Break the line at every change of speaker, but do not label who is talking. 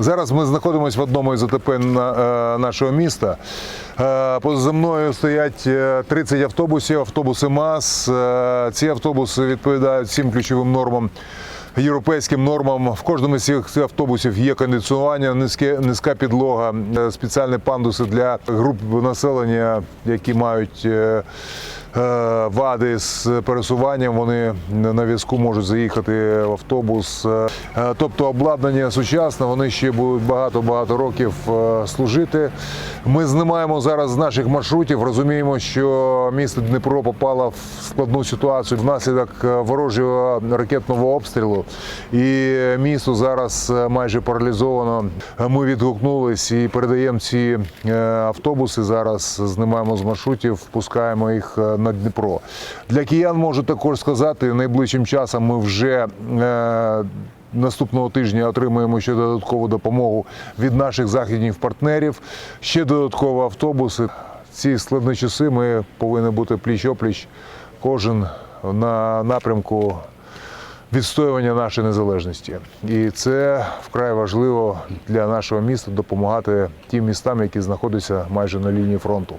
Зараз ми знаходимося в одному із АТП е, нашого міста. Е, Поза мною стоять е, 30 автобусів, автобуси МАЗ. Е, Ці автобуси відповідають всім ключовим нормам. Європейським нормам в кожному з цих автобусів є кондиціонування, низьке, низька підлога, е, спеціальні пандуси для груп населення, які мають е, е, вади з пересуванням. Вони на візку можуть заїхати в автобус. Тобто обладнання сучасне, вони ще будуть багато-багато років е, служити. Ми знімаємо зараз з наших маршрутів. Розуміємо, що місто Дніпро попало в складну ситуацію внаслідок ворожого ракетного обстрілу. І місто зараз е, майже паралізовано. Ми відгукнулись і передаємо ці е, автобуси. Зараз знімаємо з маршрутів, впускаємо їх е, на Дніпро. Для киян можу також сказати, найближчим часом ми вже. Наступного тижня отримаємо ще додаткову допомогу від наших західних партнерів. Ще додаткові автобуси. Ці складні часи ми повинні бути пліч-опліч, кожен на напрямку відстоювання нашої незалежності. І це вкрай важливо для нашого міста допомагати тим містам, які знаходяться майже на лінії фронту.